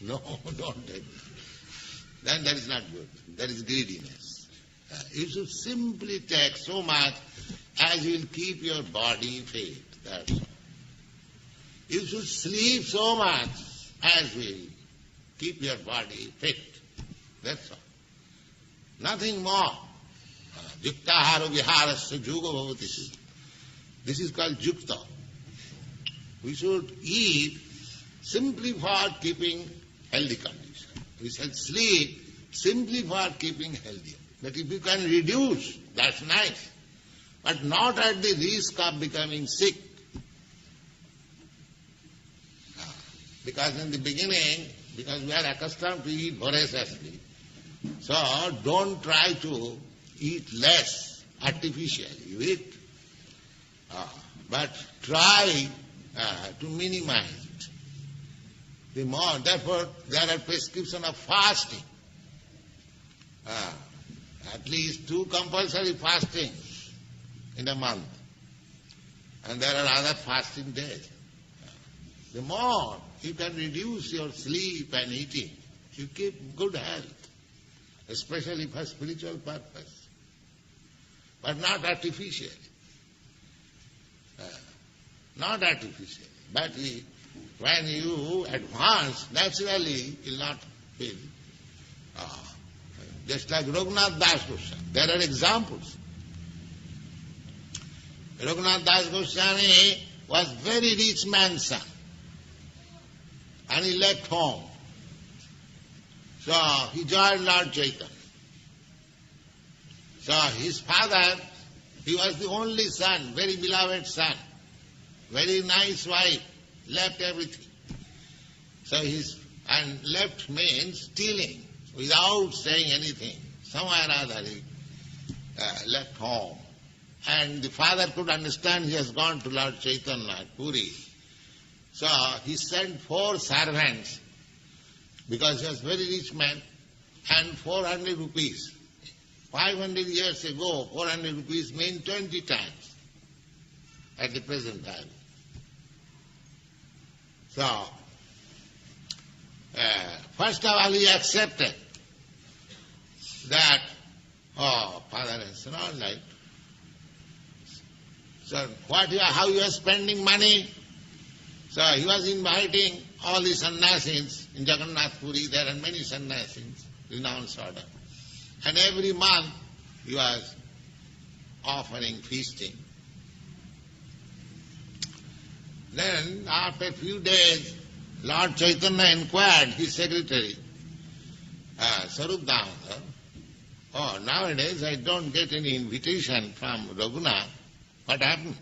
No, don't take. Then that is not good. That is greediness. Uh, you should simply take so much as will keep your body fit. That's all. You should sleep so much as will keep your body fit. That's all. Nothing more. Yuktahara viharasya juga bhavati. This is called jukta. We should eat simply for keeping healthy condition. We should sleep simply for keeping healthy. But if you can reduce, that's nice. But not at the risk of becoming sick. Because in the beginning, because we are accustomed to eat voraciously, so don't try to eat less artificially. You eat, ah, but try ah, to minimize. The more, therefore, there are prescription of fasting. Ah, at least two compulsory fastings in a month. And there are other fasting days. The more you can reduce your sleep and eating, you keep good health, especially for spiritual purpose, but not artificially. Uh, not artificially. But when you advance, naturally you'll not feel. Uh, just like Raghunath Das Goswami. There are examples. Raghunath Das Goswami was very rich man's son. And he left home. So he joined Lord Chaitanya. So his father, he was the only son, very beloved son, very nice wife, left everything. So he's, and left means stealing without saying anything. Somewhere or other he uh, left home. And the father could understand he has gone to Lord Chaitanya Puri. So he sent four servants because he was very rich man and 400 rupees. 500 years ago, 400 rupees meant 20 times at the present time. So, uh, first of all, he accepted that, oh, father said, all right. So, what you are, how you are spending money? So, he was inviting all the sannyasis in Jagannath Puri. There are many sannyasis, renounced order. And every month he was offering feasting. Then, after a few days, Lord Chaitanya inquired his secretary, uh, Sarup Damodar, oh, nowadays I don't get any invitation from Raghunath. What happened?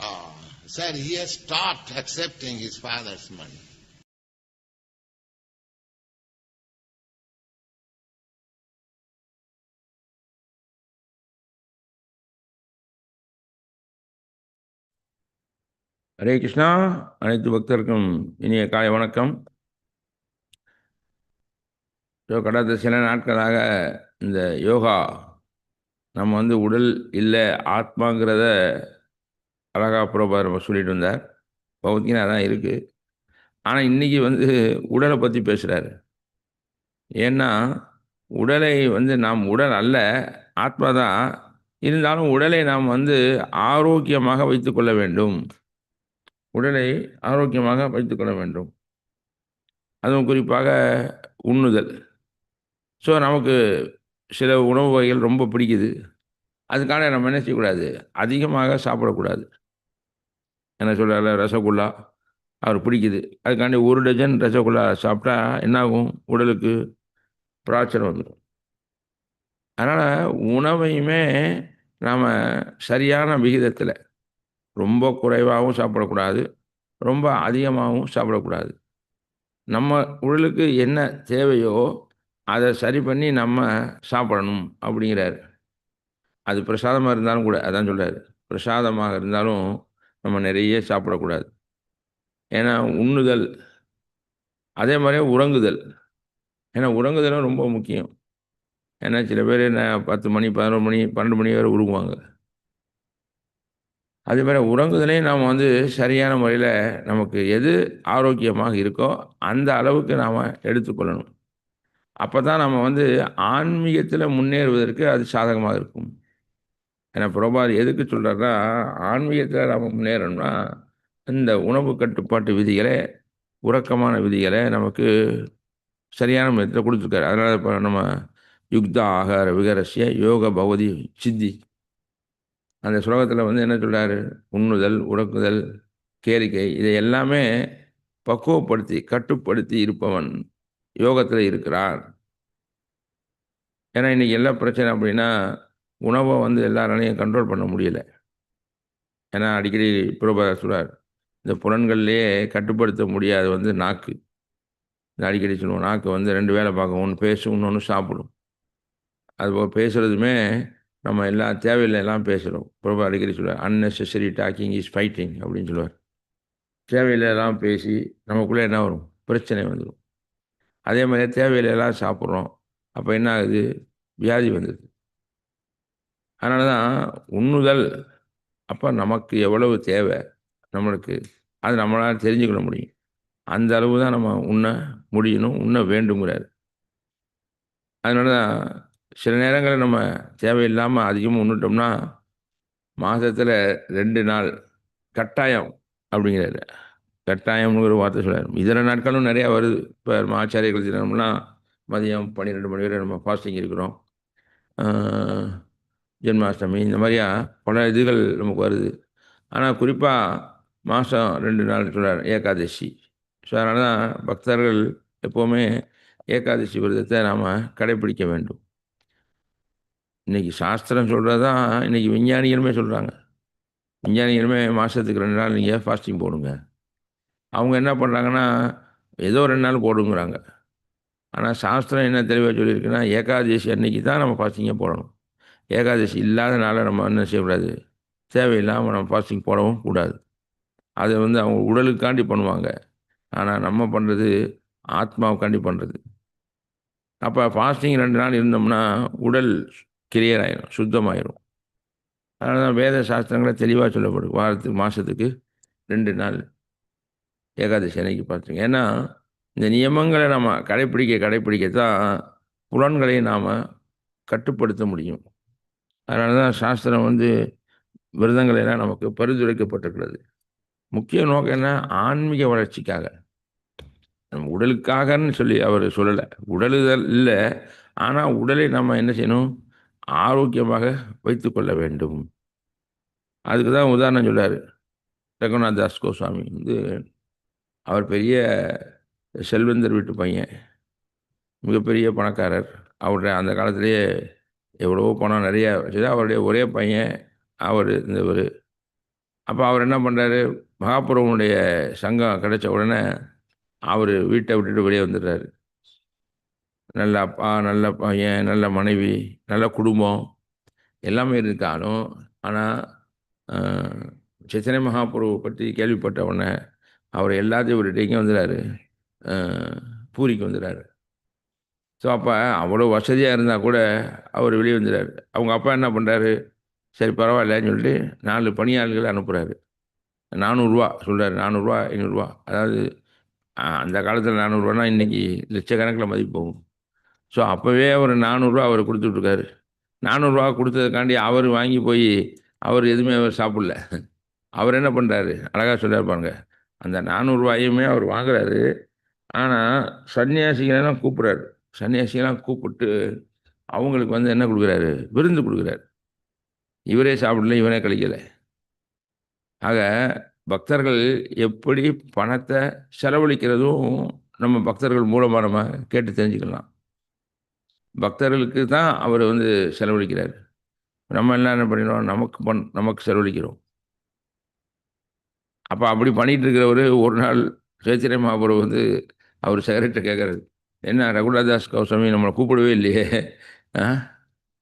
Oh, sir, he has stopped accepting his father's money. Hare Krishna. அனைத்து பக்தருக்கும் இனிய காலை வணக்கம். So கடந்த சில நாட்களாக இந்த யோகா நம்ம வந்து உடல் இல்லை ஆத்மாங்கிறத அழகா புறப்பார் நம்ம சொல்லிட்டு வந்தார். பௌத்தியம் அதான் இருக்குது ஆனால் இன்றைக்கி வந்து உடலை பற்றி பேசுகிறாரு ஏன்னா உடலை வந்து நாம் உடல் அல்ல ஆத்மா தான். இருந்தாலும் உடலை நாம் வந்து ஆரோக்கியமாக வைத்துக்கொள்ள வேண்டும். உடலை ஆரோக்கியமாக வைத்துக்கொள்ள வேண்டும். அதுவும் குறிப்பாக உண்ணுதல். ஸோ நமக்கு சில உணவு வகைகள் ரொம்ப பிடிக்குது. அதுக்கான நம்ம என்ன செய்யக்கூடாது? அதிகமாக சாப்பிடக்கூடாது. என்ன சொல்கிறார் ரசகுல்லா அவர் பிடிக்குது. அதுக்காண்டி ஒரு டஜன் ரசகுல்லா சாப்பிட்டா என்னாகும்? உடலுக்கு பிராச்சனை வந்துடும் அதனால் உணவையுமே நாம் சரியான விகிதத்தில் ரொம்ப குறைவாகவும் சாப்பிடக்கூடாது. ரொம்ப அதிகமாகவும் சாப்பிடக்கூடாது. நம்ம உடலுக்கு என்ன தேவையோ அதை சரி பண்ணி நம்ம சாப்பிடணும் அப்படிங்கிறாரு. அது பிரசாதமாக இருந்தாலும் கூட அதான் சொல்கிறாரு பிரசாதமாக இருந்தாலும் நம்ம நிறைய சாப்பிடக்கூடாது. ஏன்னா உண்ணுதல் அதே மாதிரியே உறங்குதல். ஏன்னா உறங்குதலும் ரொம்ப முக்கியம். ஏன்னா சில பேர் என்ன பத்து மணி பதினொரு மணி பன்னெண்டு மணி வரை உருவாங்க அதே மாதிரி உறங்குதலையும் நாம் வந்து சரியான முறையில் நமக்கு எது ஆரோக்கியமாக இருக்கோ அந்த அளவுக்கு நாம் எடுத்துக்கொள்ளணும். அப்போ தான் நம்ம வந்து ஆன்மீகத்தில் முன்னேறுவதற்கு அது சாதகமாக இருக்கும். ஏன்னா பிரபாத் எதுக்கு சொல்கிறாருன்னா ஆன்மீகத்தில் நம்ம முன்னேறணும்னா இந்த உணவு கட்டுப்பாட்டு விதிகளை உறக்கமான விதிகளை நமக்கு சரியான விதத்தில் கொடுத்துருக்காரு. அதனால் இப்போ நம்ம யுக்தா ஆகார விகரசிய யோக பகவதி சித்தி அந்த ஸ்லோகத்தில் வந்து என்ன சொல்கிறாரு உண்ணுதல் உறக்குதல் கேளிக்கை இதை எல்லாமே பக்குவப்படுத்தி கட்டுப்படுத்தி இருப்பவன் யோகத்தில் இருக்கிறார். ஏன்னா இன்றைக்கி எல்லா பிரச்சனை அப்படின்னா உணவை வந்து எல்லாராலையும் கண்ட்ரோல் பண்ண முடியல. ஏன்னா அடிக்கடி பிரபா சொல்கிறார் இந்த புலன்கள்லேயே கட்டுப்படுத்த முடியாது வந்து நாக்கு. இந்த அடிக்கடி சொல்லுவோம் நாக்கு வந்து ரெண்டு வேலை பார்க்கும் ஒன்று பேசும் இன்னொன்று சாப்பிடும். அதுபோல் பேசுகிறதுமே நம்ம எல்லாம் தேவையில்லை எல்லாம் பேசுகிறோம் பிரபா அடிக்கடி சொல்லுவார் அன்னெசரி டாக்கிங் இஸ் ஃபைட்டிங் அப்படின்னு சொல்லுவார். தேவையில்லை பேசி நமக்குள்ளே என்ன வரும்? பிரச்சனை வந்துடும் அதே மாதிரி தேவையில்லை சாப்பிட்றோம். அப்போ என்ன ஆகுது? வியாதி வந்துடுது அதனால தான் உண்ணுதல் அப்போ நமக்கு எவ்வளவு தேவை நம்மளுக்கு அது நம்மளால் தெரிஞ்சுக்கொள்ள முடியும். அந்த அளவு தான் நம்ம உண்ண முடியணும் உண்ண வேண்டுங்கிறார் அதனால தான் சில நேரங்களில் நம்ம தேவையில்லாமல் அதிகமாக உண்ணுட்டோம்னா மாதத்தில் ரெண்டு நாள் கட்டாயம் அப்படிங்கிறாரு. கட்டாயம்னு ஒரு வார்த்தை சொல்கிறார் இதர நாட்களும் நிறையா வருது. இப்போ நம்ம ஆச்சாரியர்கள் தினம்லாம் மதியம் பன்னிரெண்டு மணி வரை நம்ம ஃபாஸ்டிங் இருக்கிறோம். ஜென்மாஷ்டமி இந்த மாதிரியா பல இதுகள் நமக்கு வருது. ஆனால் குறிப்பாக மாதம் ரெண்டு நாள் சொல்கிறார் ஏகாதசி. ஸோ அதனால தான் பக்தர்கள் எப்போவுமே ஏகாதசி விரதத்தை நாம் கடைப்பிடிக்க வேண்டும். இன்றைக்கி சாஸ்திரம் சொல்கிறது தான் இன்றைக்கி விஞ்ஞானிகளுமே சொல்கிறாங்க விஞ்ஞானிகளுமே மாதத்துக்கு ரெண்டு நாள் நீங்கள் ஃபாஸ்டிங் போடுங்க. அவங்க என்ன பண்ணுறாங்கன்னா ஏதோ ரெண்டு நாள் போடுங்கிறாங்க. ஆனால் சாஸ்திரம் என்ன தெளிவாக சொல்லியிருக்குன்னா ஏகாதசி அன்னைக்கு தான் நம்ம ஃபாஸ்டிங்கே போடணும். ஏகாதசி இல்லாத நாளை நம்ம என்ன செய்யக்கூடாது? தேவையில்லாமல் நம்ம ஃபாஸ்டிங் போடவும் கூடாது. அதை வந்து அவங்க உடலுக்காண்டி பண்ணுவாங்க. ஆனால் நம்ம பண்ணுறது ஆத்மாவுக்காண்டி பண்ணுறது அப்போ ஃபாஸ்டிங் ரெண்டு நாள் இருந்தோம்னா உடல் கிளியர் ஆயிரும் சுத்தமாயிரும். அதனால தான் வேத சாஸ்திரங்களை தெளிவாக சொல்லப்படும் வாரத்துக்கு மாதத்துக்கு ரெண்டு நாள் ஏகாதசி அன்னைக்கு பார்த்துங்க ஏன்னா இந்த நியமங்களை நம்ம கடைப்பிடிக்க கடைப்பிடிக்க தான் புலன்களை நாம் கட்டுப்படுத்த முடியும். அதனால தான் சாஸ்திரம் வந்து விரதங்களெல்லாம் நமக்கு பரிந்துரைக்கப்பட்டிருக்கிறது. முக்கிய நோக்கம் என்ன? ஆன்மீக வளர்ச்சிக்காக. நம்ம உடலுக்காகன்னு சொல்லி அவர் சொல்லலை. உடலுதல் இல்லை. ஆனால் உடலை நம்ம என்ன செய்யணும்? ஆரோக்கியமாக வைத்து கொள்ள வேண்டும். அதுக்கு தான் உதாரணம் சொல்லார் ரகுநாத் தாஸ் கோஸ்வாமி வந்து அவர் பெரிய செல்வந்தர் வீட்டு பையன் மிகப்பெரிய பணக்காரர். அவருடைய அந்த காலத்திலேயே எவ்வளவோ பணம் நிறைய வச்சது அவருடைய ஒரே பையன் அவர் இருந்தவர். அப்போ அவர் என்ன பண்ணுறாரு மகாபுரவனுடைய சங்கம் கிடைச்ச உடனே அவர் வீட்டை விட்டுட்டு வெளியே வந்துடுறாரு. நல்ல அப்பா நல்ல பையன் நல்ல மனைவி நல்ல குடும்பம் எல்லாமே இருந்தாலும் ஆனால் சைத்தன்ய மகாபுருவை பற்றி கேள்விப்பட்ட உடனே அவர் எல்லாத்தையும் ஒரு இங்கே வந்துடுறாரு பூரிக்கு வந்துடுறாரு ஸோ அப்போ அவ்வளோ வசதியாக இருந்தால் கூட அவர் வெளியே வந்துடுறாரு அவங்க அப்பா என்ன பண்ணுறாரு சரி பரவாயில்லன்னு சொல்லிட்டு நாலு பணியாளர்கள் அனுப்புகிறாரு நானூறுரூவா சொல்கிறாரு நானூறுரூவா ஐநூறுரூவா அதாவது அந்த காலத்தில் நானூறுரூவானா இன்றைக்கி லட்சக்கணக்கில் மதிப்பு போகும். ஸோ அப்போவே அவர் நானூறுரூவா அவர் கொடுத்துட்ருக்காரு நானூறுரூவா கொடுத்ததுக்காண்டி அவர் வாங்கி போய் அவர் எதுவுமே அவர் சாப்பிடல. அவர் என்ன பண்ணுறாரு அழகாக சொல்லியார் பாருங்க. அந்த நானூறுரூவாயுமே அவர் வாங்குறாரு. ஆனால் சன்னியாசிகளெல்லாம் கூப்பிட்றாரு. சன்னியாசிகளாம் கூப்பிட்டு அவங்களுக்கு வந்து என்ன கொடுக்குறாரு? விருந்து கொடுக்குறாரு. இவரே சாப்பிடல இவனே கழிக்கலை. ஆக பக்தர்கள் எப்படி பணத்தை செலவழிக்கிறதும் நம்ம பக்தர்கள் மூலமாக நம்ம கேட்டு தெரிஞ்சுக்கலாம். பக்தர்களுக்கு தான் அவர் வந்து செலவழிக்கிறார். நம்ம எல்லாம் என்ன பண்ணிடுறோம்? நமக்கு பண் நமக்கு செலவழிக்கிறோம். அப்போ அப்படி பண்ணிகிட்டு இருக்கிறவர் ஒரு நாள் சேத்திரை மகாபுரம் வந்து அவர் சிகரெட்டை கேட்குறது என்ன ரகுநாதாஸ் கௌசமி நம்மளை கூப்பிடவே இல்லையே?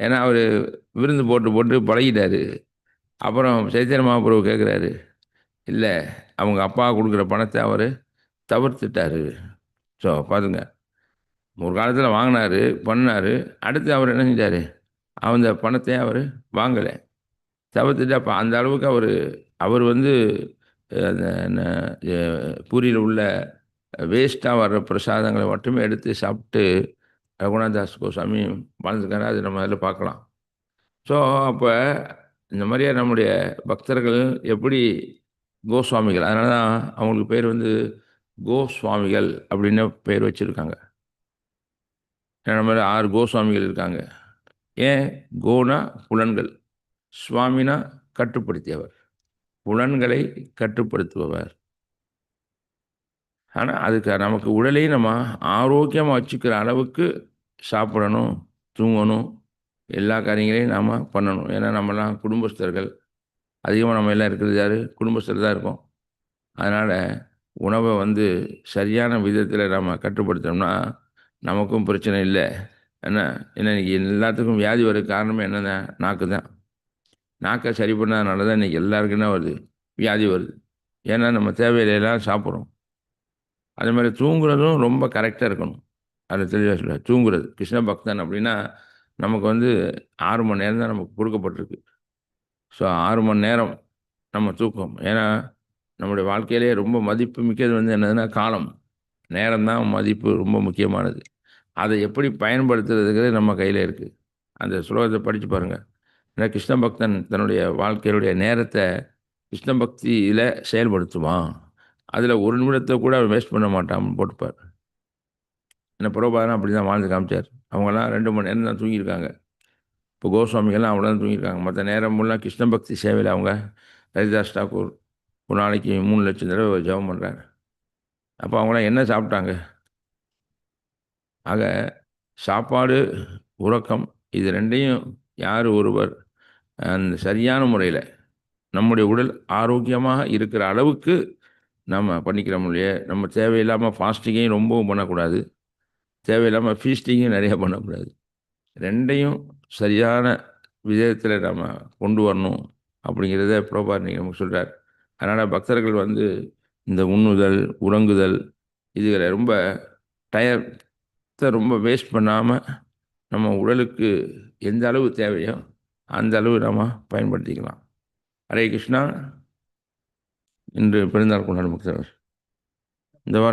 ஏன்னா அவர் விருந்து போட்டு போட்டு பழகிட்டார். அப்புறம் சைத்தன்ய மகாபுரவு கேட்குறாரு. இல்லை அவங்க அப்பா கொடுக்குற பணத்தை அவர் தவிர்த்துட்டார். ஸோ பாருங்க. ஒரு காலத்தில் வாங்கினார் பண்ணார். அடுத்து அவர் என்ன செஞ்சார்? அந்த பணத்தை அவர் வாங்கலை. தவிர்த்துட்டு அப்போ அந்த அளவுக்கு அவர் அவர் வந்து அந்த என்ன, பூரியில் உள்ள வேஸ்ட்டாக வர்ற பிரசாதங்களை மட்டுமே எடுத்து சாப்பிட்டு ரகுநாதாஸ் கோசாமி வாழ்ந்துருக்காரு. அது நம்ம அதில் பார்க்கலாம். ஸோ அப்போ இந்த மாதிரியே நம்முடைய பக்தர்கள் எப்படி கோஸ்வாமிகள்? அதனால தான் அவங்களுக்கு பேர் வந்து கோஸ்வாமிகள் அப்படின்னு பேர் வச்சுருக்காங்க. நம்ம மாதிரி ஆறு கோஸ்வாமிகள் இருக்காங்க. ஏன்? கோனா புலன்கள். சுவாமினா கட்டுப்படுத்தியவர். புலன்களை கட்டுப்படுத்துபவர். ஆனால் அதுக்கு நமக்கு உடலையும் நம்ம ஆரோக்கியமாக வச்சுக்கிற அளவுக்கு சாப்பிடணும் தூங்கணும் எல்லா காரியங்களையும் நாம் பண்ணணும். ஏன்னா நம்மலாம் குடும்பஸ்தர்கள். அதிகமாக நம்ம எல்லாம் இருக்கிறது யார்? குடும்பஸ்தர் தான் இருக்கோம். அதனால் உணவை வந்து சரியான விதத்தில் நம்ம கட்டுப்படுத்தணும்னா நமக்கும் பிரச்சனை இல்லை. என்ன ஏன்னா இன்றைக்கி எல்லாத்துக்கும் வியாதி வர காரணமே என்னென்ன நாக்கு தான். நாக்கை சரி பண்ணாதனால தான் இன்றைக்கி எல்லாருக்கும் என்ன வருது? வியாதி வருது. ஏன்னா நம்ம தேவையில்லாம் சாப்பிட்றோம். அதே மாதிரி தூங்குறதும் ரொம்ப கரெக்டாக இருக்கணும். அதில் தெளிவாக சொல்ல தூங்குறது கிருஷ்ண பக்தன் அப்படின்னா நமக்கு வந்து ஆறு மணி நேரம் தான் நமக்கு கொடுக்கப்பட்டிருக்கு. ஸோ ஆறு மணி நேரம் நம்ம தூக்கம். ஏன்னா நம்முடைய வாழ்க்கையிலே ரொம்ப மதிப்பு மிக்கது வந்து என்னதுன்னா காலம். நேரம் தான் மதிப்பு ரொம்ப முக்கியமானது. அதை எப்படி பயன்படுத்துறதுங்கிறது நம்ம கையில் இருக்குது அந்த ஸ்லோகத்தை படித்து பாருங்கள் ஏன்னா கிருஷ்ண பக்தன் தன்னுடைய வாழ்க்கையினுடைய நேரத்தை கிருஷ்ண பக்தியில் செயல்படுத்துவான் அதில் ஒரு நிமிடத்தை கூட அவர் வேஸ்ட் பண்ண மாட்டான் போட்டுப்பார். என்ன புரோபாதம் அப்படி தான் வாழ்ந்து காமிச்சார். அவங்கெல்லாம் ரெண்டு மணி நேரம் தான் தூங்கியிருக்காங்க. இப்போ கோஸ்வாமிகள்லாம் அவ்வளோ தான் தூங்கியிருக்காங்க. மற்ற நேரம் ஃபுல்லாக கிருஷ்ண பக்தி சேவையில் அவங்க ஹரிதாஸ் தாக்கூர் ஒரு நாளைக்கு மூணு லட்சம் தடவை ஜெபம் பண்ணுறாரு அப்போ அவங்களாம் என்ன சாப்பிட்டாங்க? ஆக சாப்பாடு உறக்கம் இது ரெண்டையும் யார் ஒருவர் அந்த சரியான முறையில் நம்முடைய உடல் ஆரோக்கியமாக இருக்கிற அளவுக்கு நம்ம பண்ணிக்கிறோம் இல்லையே? நம்ம தேவையில்லாமல் ஃபாஸ்டிங்கையும் ரொம்பவும் பண்ணக்கூடாது. தேவையில்லாமல் ஃபீஸ்டிங்கும் நிறையா பண்ணக்கூடாது. ரெண்டையும் சரியான விதத்தில் நம்ம கொண்டு வரணும் அப்படிங்கிறத புரோபார் நீங்கள் நமக்கு சொல்கிறார் அதனால் பக்தர்கள் வந்து இந்த உண்ணுதல் உறங்குதல் இதுகளை ரொம்ப டயர் டயத்தை ரொம்ப வேஸ்ட் பண்ணாமல் நம்ம உடலுக்கு எந்த அளவு தேவையோ அந்த அளவு நாம் பயன்படுத்திக்கலாம். ஹரே கிருஷ்ணா. இன்று பிறந்தாள் கொண்டாடும் பக்தர்கள். இந்த வாரம்